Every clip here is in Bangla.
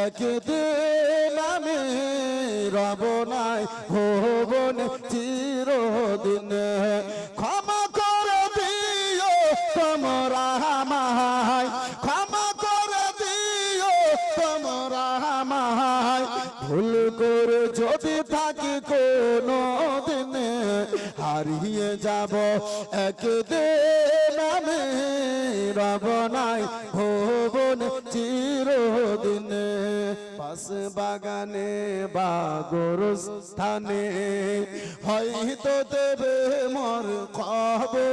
একদিন আমি রব নাই, ভুবন চিরদিন। ক্ষমা করে দিও তোমরা আমায়, ক্ষমা করে দিও তোমরা আমায়। ভুল করে যদি থাকি কোনো দিনে হারিয়ে যাব একদিন আমি রব নাই, ভুবন চিরদিনে। পাশ বাগানে বা গোরস্থানে, হয়তো দেবে মর কবে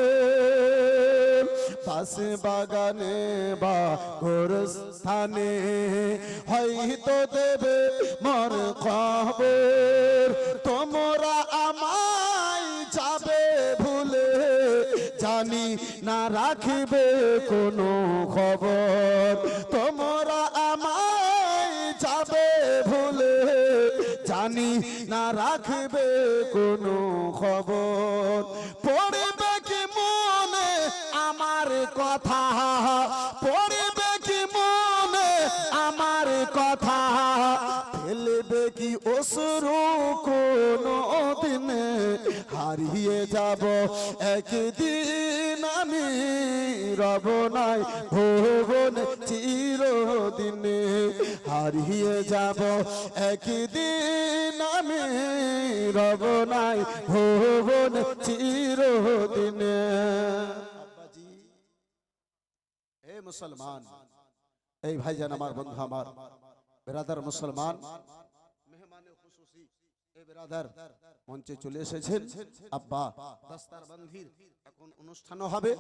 পাশে বাগানে বা গোরস্থানে, হয়তো দেবে মর কবর তোমরা আমায় যাবে ভুলে, জানি না রাখিবে কোনো খবর। জানি না রাখবে কোনো খবর। পড়বে কি মনে আমার কথা? পড়বে কি মনে আমার কথা? ফেলবে কি অসুরু কোনো দিনে? হারিয়ে যাব একদিন। আমি রব নাই, ভুবন চিরদিনে হারিয়ে যাব। একদিন আমি রব নাই, ভুবন চিরদিনে। হে মুসলমান, এই ভাইজান আমার বন্ধু আমার, বেরাদার মুসলমান মেহমানে খুশুসি এই বেরাদার মঞ্চে চলে এসেছেন। আব্বা দাস্তার বন্ধির এখন অনুষ্ঠানও হবে।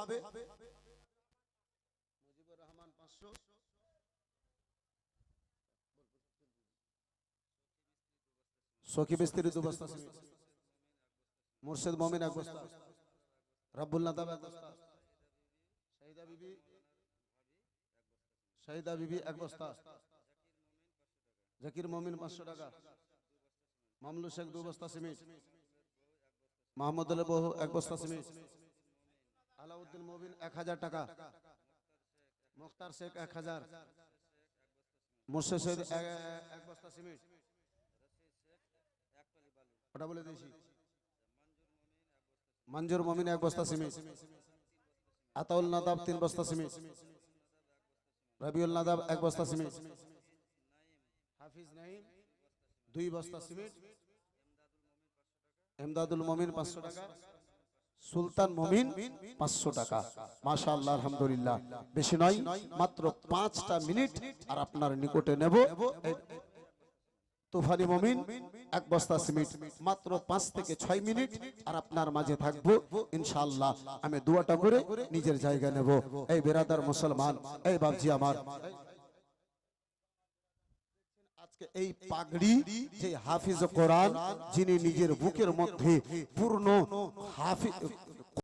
মুজিবুর রহমান পাঁচশো। মমিন এক বস্তা। জাকির মমিন পাঁচশো টাকা। মামলু শেখ দু বস্তা সিমেন্ট মাহমুদ আলী এক বস্তা সিমেন্ট, আলাউদ্দিন মবিন এক হাজার টাকা, মুখতার শেখ এক হাজার, মুর্শিদ সৈয়দ এক বস্তা সিমেন্ট। ওটা বলে দিয়েছি। মঞ্জুর মমিন এক বস্তা সিমেন্ট। আতাউল নাদাব তিন বস্তা সিমেন্ট। রবিউল নাদাব এক বস্তা সিমেন্ট। হাফিজ নাইম দুই বস্তা সিমেন্ট এমদাদুল মমিন পাঁচশো টাকা। সুলতান মমিন পাঁচশো টাকা। মাশা আল্লাহ আলহামদুলিল্লাহ। বেশি নয় মাত্র পাঁচটা মিনিট আর আপনার নিকটে নেব। তুফানি মমিন এক বস্তা সিমেন্ট। মাত্র পাঁচ থেকে ছয় মিনিট আর আপনার মাঝে থাকব। ইনশাআল্লাহ আমি দুয়াটা করে নিজের জায়গা নেব। এই বেরাদার মুসলমান এই বাবজি আমার। এই পাগড়ি যে হাফিজ কোরআন যিনি নিজের বুকের মধ্যে পূর্ণ হাফিজ